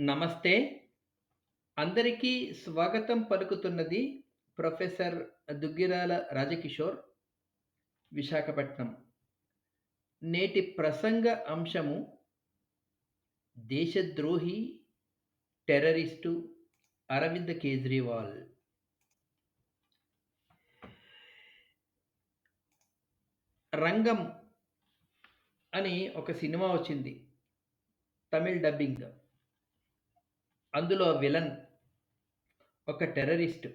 నమస్తే. అందరికీ స్వాగతం పలుకుతున్నది ప్రొఫెసర్ దుగ్గిరాల రాజకిషోర్, విశాఖపట్నం. నేటి ప్రసంగ అంశము దేశద్రోహి, టెర్రరిస్టు అరవింద్ కేజ్రీవాల్. రంగం అని ఒక సినిమా వచ్చింది. తమిళ్ డబ్బింగ్. అందులో విలన్ ఒక టెర్రరిస్ట్.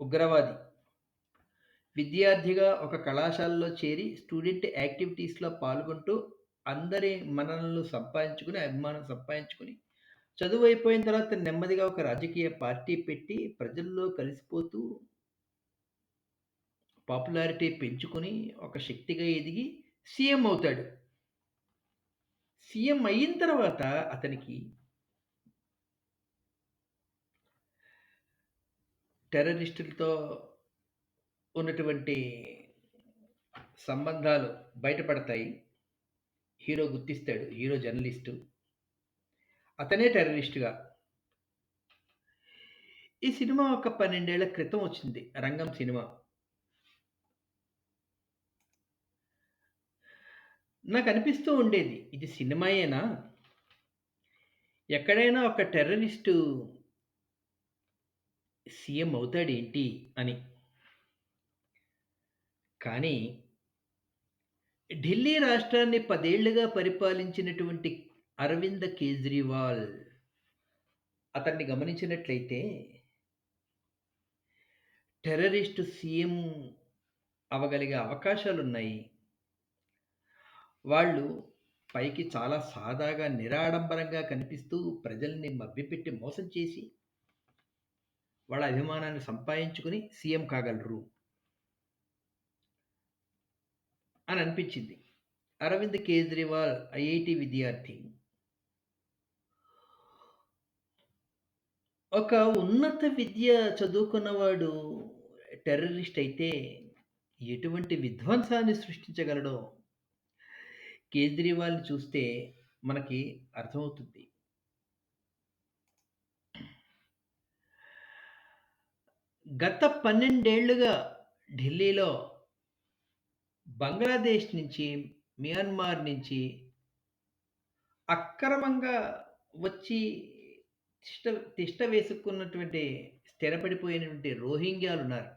ఉగ్రవాది. విద్యార్థిగా ఒక కళాశాలలో చేరి స్టూడెంట్ యాక్టివిటీస్‌లో పాల్గొంటూ అందరి మనలను సంపాదించుకొని, అభిమానం సంపాదించుకొని, చదువయిపోయిన తర్వాత నెమ్మదిగా ఒక రాజకీయ పార్టీ పెట్టి ప్రజల్లో కలిసిపోతూ పాపులారిటీ పెంచుకొని ఒక శక్తిగా ఎదిగి సీఎం అవుతాడు. సీఎం అయిన తర్వాత అతనికి టెర్రరిస్టులతో ఉన్నటువంటి సంబంధాలు బయటపడతాయి. హీరో గుర్తిస్తాడు. Hero journalist. అతనే టెర్రరిస్టుగా ఈ సినిమా ఒక పన్నెండేళ్ళ క్రితం వచ్చింది. 'రంగం' సినిమా. నాకు అనిపిస్తూ ఉండేది. ఇది సినిమాయేనా? ఎక్కడైనా ఒక టెర్రరిస్టు సీఎం అవుతాడేంటి అని. కానీ ఢిల్లీ రాష్ట్రాన్ని పదేళ్ళుగా పరిపాలించినటువంటి అరవింద్ కేజ్రీవాల్ అతన్ని గమనించినట్లయితే టెర్రరిస్ట్ సీఎం అవ్వగలిగే అవకాశాలున్నాయి. వాళ్ళు పైకి చాలా సాదాగా, నిరాడంబరంగా కనిపిస్తూ ప్రజల్ని మభ్యపెట్టి మోసం చేసి వాళ్ళ అభిమానాన్ని సంపాదించుకొని సీఎం కాగలరు. అని అనిపించింది. అరవింద్ కేజ్రీవాల్ ఐఐటి విద్యార్థి. ఒక ఉన్నత విద్య చదువుకున్నవాడు టెర్రరిస్ట్ అయితే ఎటువంటి విధ్వంసాన్ని సృష్టించగలడో కేజ్రీవాల్‌ని చూస్తే మనకి అర్థమవుతుంది. గత పన్నెండేళ్ళుగా ఢిల్లీలో బంగ్లాదేశ్ నుంచి, మియన్మార్ నుంచి అక్రమంగా వచ్చి తిష్ట తిష్ట వేసుకున్నటువంటి స్థిరపడిపోయినటువంటి రోహింగ్యాలున్నారు.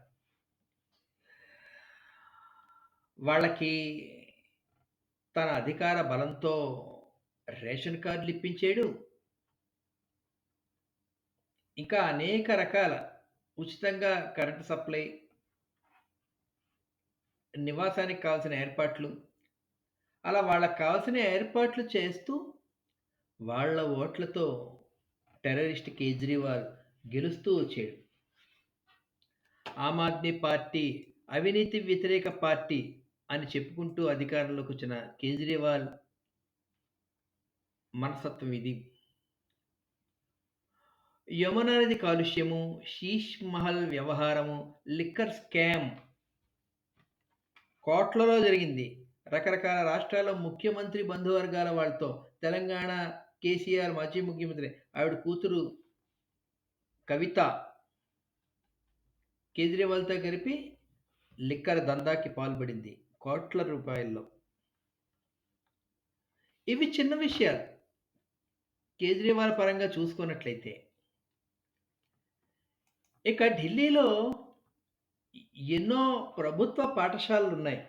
వాళ్ళకి తన అధికార బలంతో రేషన్ కార్డులిప్పించాడు. ఇంకా అనేక రకాల ఉచితంగా కరెంట్ సప్లై నివాసానికి కావాల్సిన ఏర్పాట్లు, అలా వాళ్ళకి కావాల్సిన ఏర్పాట్లు చేస్తూ వాళ్ళ ఓట్లతో టెర్రరిస్ట్ కేజ్రీవాల్ గెలుస్తూ వచ్చాడు. ఆమ్ ఆద్మీ పార్టీ అవినీతి వ్యతిరేక పార్టీ అని చెప్పుకుంటూ అధికారంలోకొచ్చిన కేజ్రీవాల్ మనస్తత్వం ఇది. యమునా నది కాలుష్యము, శీష్ మహల్ వ్యవహారము, లిక్కర్ స్కామ్ కోట్లలో జరిగింది. రకరకాల రాష్ట్రాల ముఖ్యమంత్రి బంధువర్గాల వాళ్ళతో తెలంగాణ కేసీఆర్ మాజీ ముఖ్యమంత్రి ఆవిడ కూతురు కవిత కేజ్రీవాల్‌తో కలిపి లిక్కర్ దందాకి పాల్పడింది. కోట్ల రూపాయల్లో. ఇవి చిన్న విషయాలు. కేజ్రీవాల్ పరంగా చూసుకున్నట్లయితే. ఇక ఢిల్లీలో ఎన్నో ప్రభుత్వ పాఠశాలలు ఉన్నాయి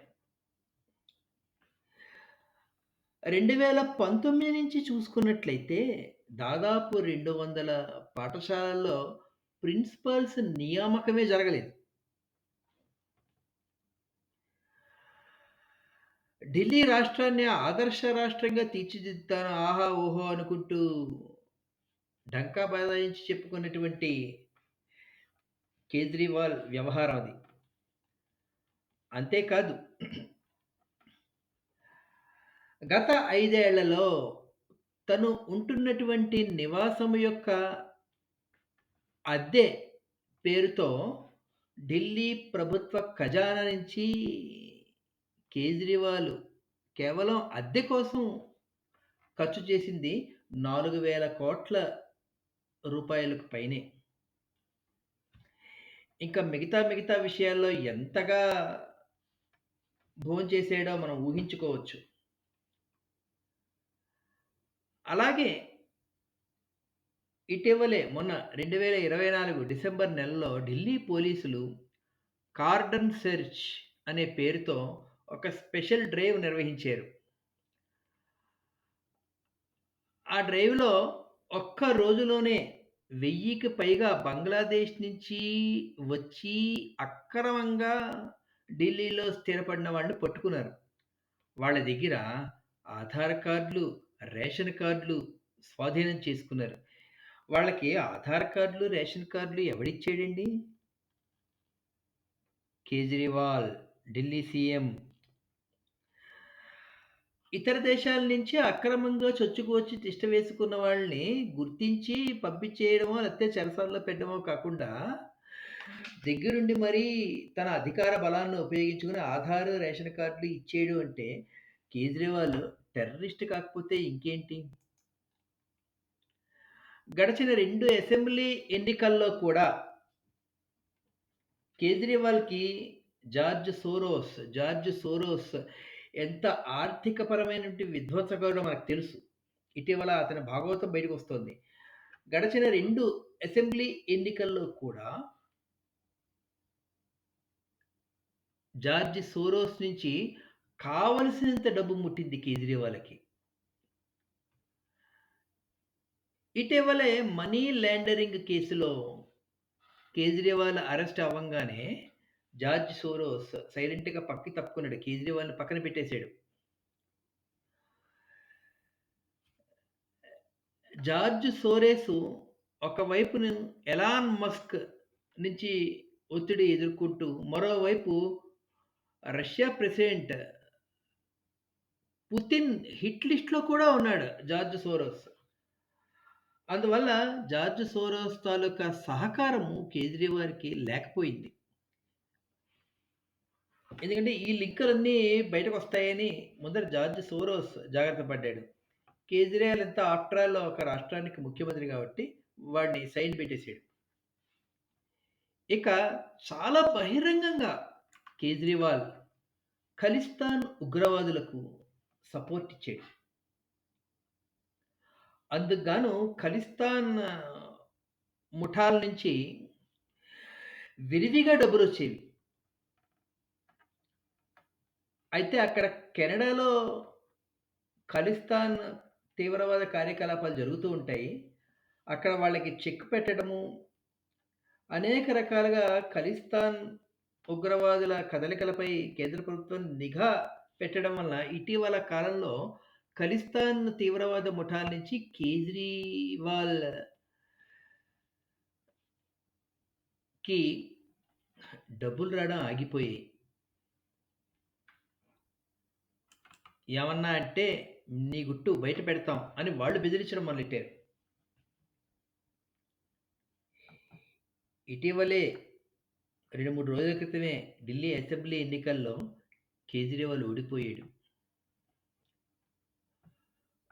రెండు వేల పంతొమ్మిది నుంచి చూసుకున్నట్లయితే దాదాపు 200 పాఠశాలల్లో ప్రిన్సిపల్స్ నియామకమే జరగలేదు. ఢిల్లీ రాష్ట్రాన్ని ఆదర్శ రాష్ట్రంగా తీర్చిదిద్దుతాను ఆహా! ఓహో! అనుకుంటూ ఢంకా బజాయించి చెప్పుకున్నటువంటి కేజ్రీవాల్ వ్యవహారం అది. అంతేకాదు గత ఐదేళ్ళలో తను ఉంటున్నటువంటి నివాసము యొక్క అద్దె పేరుతో ఢిల్లీ ప్రభుత్వ ఖజానా నుంచి కేజ్రీవాల్ కేవలం అద్దె కోసం ఖర్చు చేసింది నాలుగు వేల కోట్ల రూపాయలకు పైనే. ఇంకా మిగతా, మిగతా విషయాల్లో ఎంతగా భోంచేసాడో మనం ఊహించుకోవచ్చు. అలాగే ఇటీవలే మొన్న 2024 డిసెంబర్ నెలలో ఢిల్లీ పోలీసులు కార్డన్ సెర్చ్ అనే పేరుతో ఒక స్పెషల్ డ్రైవ్ నిర్వహించారు. ఆ డ్రైవ్‌లో ఒక్క రోజులోనే 1000కి పైగా బంగ్లాదేశ్ నుంచి వచ్చి అక్రమంగా ఢిల్లీలో స్థిరపడిన వాళ్ళని పట్టుకున్నారు. వాళ్ళ దగ్గర ఆధార్ కార్డులు రేషన్ కార్డులు స్వాధీనం చేసుకున్నారు. వాళ్ళకి ఆధార్ కార్డులు రేషన్ కార్డులు ఎవడిచ్చాడండి? కేజ్రీవాల్ ఢిల్లీ సీఎం. ఇతర దేశాల నుంచి అక్రమంగా చొచ్చుకొచ్చి తిష్ట వేసుకున్న వాళ్ళని గుర్తించి పంపించేయడమో, లేకపోతే చెరసాల్లో పెట్టడమో కాకుండా, దగ్గరుండి మరీ తన అధికార బలాన్ని ఉపయోగించుకుని ఆధార్, రేషన్ కార్డులు ఇచ్చేయడం అంటే కేజ్రీవాల్ టెర్రరిస్ట్ కాకపోతే ఇంకేంటి? గడిచిన రెండు అసెంబ్లీ ఎన్నికల్లో కూడా కేజ్రీవాల్‌కి జార్జ్ సోరోస్, జార్జ్ సోరోస్ ఎంత ఆర్థికపరమైనటువంటి విధ్వంసకుడో మనకు తెలుసు. ఇటీవల అతని భాగవతం బయటకొస్తోంది. గడిచిన రెండు అసెంబ్లీ ఎన్నికల్లో కూడా జార్జ్ సోరోస్ నుంచి కావలసినంత డబ్బు ముట్టింది కేజ్రీవాల్‌కి. ఇటీవలే మనీ లాండరింగ్ కేసులో కేజ్రీవాల్ అరెస్ట్ అవ్వంగానే జార్జ్ సోరోస్ సైలెంట్‌గా పక్కకి తప్పుకున్నాడు. కేజ్రీవాల్‌ని పక్కన పెట్టేశాడు జార్జ్ సోరేసు ఒకవైపున ఎలాన్ మస్క్ నుంచి ఒత్తిడి ఎదుర్కొంటూ, మరోవైపు రష్యా ప్రెసిడెంట్ పుతిన్ హిట్ లిస్ట్‌లో కూడా ఉన్నాడు జార్జ్ సోరోస్. అందువల్ల జార్జ్ సోరోస్ తాలూకా సహకారము కేజ్రీవాల్‌కి లేకపోయింది. ఎందుకంటే ఈ లిక్కలన్నీ బయటకు వస్తాయని ముందర జార్జ్ సోరోస్ జాగ్రత్త పడ్డాడు. కేజ్రీవాల్ ఎంత ఆఫ్టర్ ఆల్ ఒక రాష్ట్రానికి ముఖ్యమంత్రి కాబట్టి వాడిని సైన్ పెట్టేసాడు. ఇక చాలా బహిరంగంగా కేజ్రీవాల్ ఖలిస్తాన్ ఉగ్రవాదులకు సపోర్ట్ ఇచ్చాడు. అందుకుగాను ఖలిస్తాన్ ముఠాల నుంచి విరివిగా డబ్బులొచ్చేవి. అయితే అక్కడ కెనడాలో ఖలిస్తాన్ తీవ్రవాద కార్యకలాపాలు జరుగుతూ ఉంటాయి. అక్కడ వాళ్ళకి చెక్ పెట్టడము, అనేక రకాలుగా ఖలిస్తాన్ ఉగ్రవాదుల కదలికలపై కేంద్ర ప్రభుత్వం నిఘా పెట్టడం వలన ఇటీవల కాలంలో ఖలిస్తాన్ తీవ్రవాద ముఠాల నుంచి కేజ్రీవాల్కి డబ్బులు రావడం ఆగిపోయాయి. ఏమన్నా అంటే నీ గుట్టు బయట పెడతాం అని వాళ్ళు బెదిరించడం మొదలెట్టారు. ఇటీవలే 2, 3 రోజుల క్రితమే ఢిల్లీ అసెంబ్లీ ఎన్నికల్లో కేజ్రీవాల్ ఓడిపోయాడు.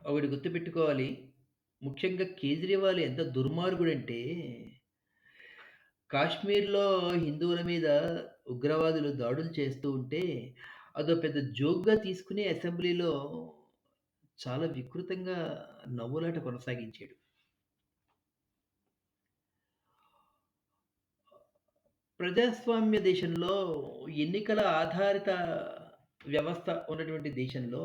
ఒకటి గుర్తుపెట్టుకోవాలి. ముఖ్యంగా కేజ్రీవాల్ ఎంత దుర్మార్గుడంటే కాశ్మీర్‌లో హిందువుల మీద ఉగ్రవాదులు దాడులు చేస్తూ ఉంటే, అదో పెద్ద జోక్‌గా తీసుకొని అసెంబ్లీలో చాలా వికృతంగా నవ్వులాట కొనసాగించాడు. ప్రజాస్వామ్య దేశంలో ఎన్నికల ఆధారిత వ్యవస్థ ఉన్నటువంటి దేశంలో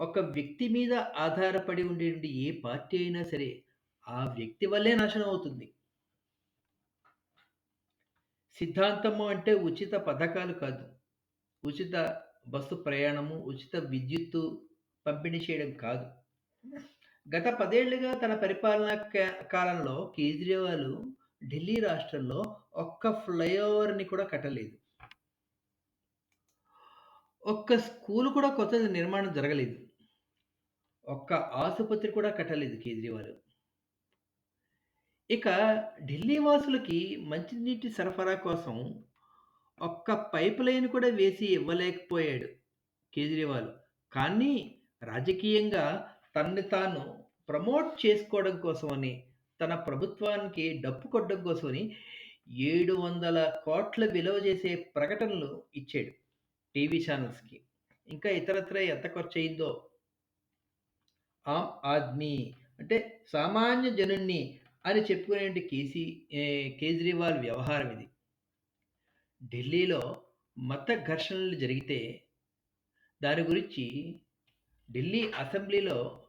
ఒక వ్యక్తి మీద ఆధారపడి ఉండేటువంటి ఏ పార్టీ అయినా సరే, ఆ వ్యక్తి వల్లే నాశనం అవుతుంది. సిద్ధాంతము అంటే ఉచిత పథకాలు కాదు. ఉచిత బస్సు ప్రయాణము, ఉచిత విద్యుత్తు పంపిణీ చేయడం కాదు. గత పదేళ్ళుగా తన పరిపాలనా కాలంలో కేజ్రీవాల్ ఢిల్లీ రాష్ట్రంలో ఒక్క ఫ్లైఓవర్‌ని కూడా కట్టలేదు. ఒక్క స్కూలు కూడా కొత్త నిర్మాణం జరగలేదు. ఒక్క ఆసుపత్రి కూడా కట్టలేదు కేజ్రీవాల్. ఇక ఢిల్లీ వాసులకి మంచినీటి సరఫరా కోసం ఒక్క పైప్ లైన్ కూడా వేసి ఇవ్వలేకపోయాడు కేజ్రీవాల్. కానీ రాజకీయంగా తనని తాను ప్రమోట్ చేసుకోవడం కోసమని, తన ప్రభుత్వానికి డప్పు కొట్టడం కోసమని ఏడు వందల కోట్ల విలువ చేసే ప్రకటనలు ఇచ్చాడు టీవీ ఛానల్స్కి ఇంకా ఇతరత్ర ఎంత ఖర్చయిందో ఆమ్ ఆద్మీ అంటే సామాన్య జనుడిని అని చెప్పుకునేటి కేసీ కేజ్రీవాల్ వ్యవహారం ఇది. ఢిల్లీలో మత ఘర్షణలు జరిగితే దాని గురించి ఢిల్లీ అసెంబ్లీలో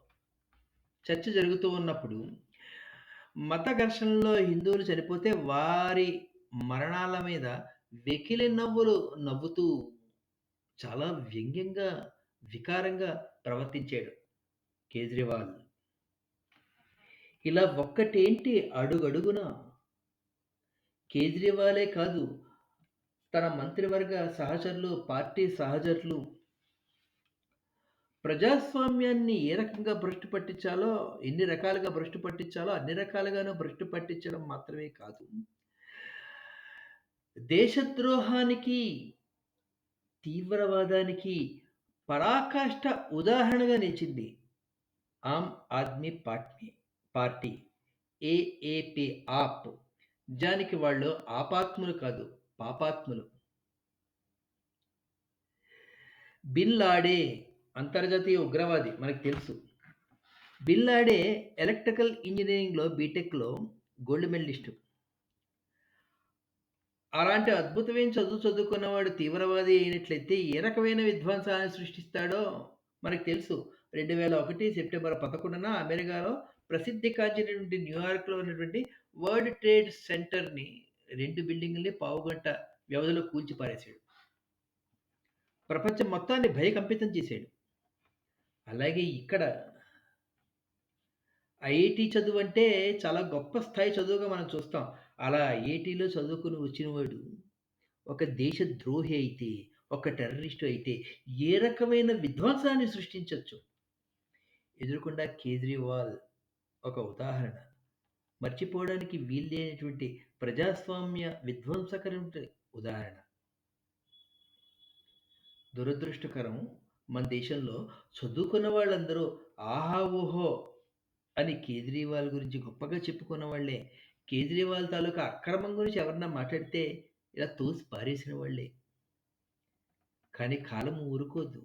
చర్చ జరుగుతూ ఉన్నప్పుడు మత ఘర్షణలో హిందువులు చనిపోతే వారి మరణాల మీద వెకిలి నవ్వులు నవ్వుతూ చాలా వ్యంగ్యంగా, వికారంగా ప్రవర్తించాడు కేజ్రీవాల్. ఇలా ఒక్కటేంటి అడుగడుగున కేజ్రీవాలే కాదు, తన మంత్రివర్గ సహచరులు, పార్టీ సహచరులు ప్రజాస్వామ్యాన్ని ఏ రకంగా భ్రష్టు పట్టించాలో, ఎన్ని రకాలుగా భ్రష్టు పట్టించాలో అన్ని రకాలుగాను భ్రష్టు పట్టించడం మాత్రమే కాదు. దేశద్రోహానికి, తీవ్రవాదానికి పరాకాష్ట ఉదాహరణగా నిలిచింది Aam Aadmi party party. AAP Aap. నిజానికి వాళ్ళు ఆపాత్ములు కాదు, పాపాత్ములు. బిన్ లాడే అంతర్జాతీయ ఉగ్రవాది మనకు తెలుసు. బిన్ లాడే ఎలక్ట్రికల్ ఇంజనీరింగ్లో బీటెక్‌లో గోల్డ్ మెడలిస్టు. అలాంటి అద్భుతమైన చదువు చదువుకున్నవాడు తీవ్రవాది అయినట్లయితే ఏ రకమైన విధ్వంసాన్ని సృష్టిస్తాడో మనకు తెలుసు. 2001 సెప్టెంబర్ 11న అమెరికాలో ప్రసిద్ధి ప్రసిద్ధిగాంచినటువంటి న్యూయార్క్‌లో ఉన్నటువంటి వరల్డ్ ట్రేడ్ సెంటర్‌ని రెండు బిల్డింగుల్ని పావుగంట వ్యవధిలో కూల్చిపారేశాడు ప్రపంచం మొత్తాన్ని భయకంపితం చేశాడు. అలాగే ఇక్కడ ఐఐటీ చదువంటే చాలా గొప్ప స్థాయి చదువుగా మనం చూస్తాం. అలా ఐఐటీలో చదువుకుని వచ్చినవాడు ఒక దేశ ద్రోహి అయితే, ఒక టెర్రరిస్టు అయితే ఏ రకమైన విధ్వంసాన్ని సృష్టించవచ్చు ఎదురుకుండా కేజ్రీవాల్ ఒక ఉదాహరణ. మర్చిపోవడానికి వీల్లేనటువంటి ప్రజాస్వామ్య విధ్వంసకరమైన ఉదాహరణ. దురదృష్టకరం మన దేశంలో చదువుకున్న వాళ్ళందరూ ఆహా! ఓహో! అని కేజ్రీవాల్ గురించి గొప్పగా చెప్పుకున్న వాళ్ళే. కేజ్రీవాల్ తాలూకా అక్రమం గురించి ఎవరన్నా మాట్లాడితే ఇలా తోసి పారేసిన వాళ్ళే. కానీ కాలం ఊరుకోదు.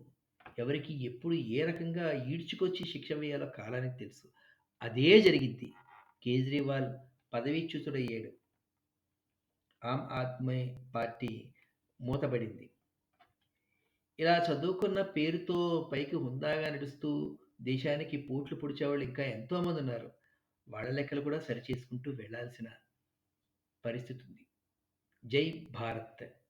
ఎవరికి ఎప్పుడు ఏ రకంగా ఈడ్చుకొచ్చి శిక్ష వేయాలో కాలానికి తెలుసు. అదే జరిగింది కేజ్రీవాల్ పదవీచ్యుతుడయ్యాడు. ఆమ్ ఆద్మీ పార్టీ మూతబడింది. ఇలా చదువుకున్న పేరుతో పైకి హుందాగా నడుస్తూ దేశానికి పోట్లు పొడిచేవాళ్ళు ఇంకా ఎంతోమంది ఉన్నారు వాళ్ళ లెక్కలు కూడా సరిచేసుకుంటూ వెళ్ళాల్సిన పరిస్థితుంది. జై భారత్!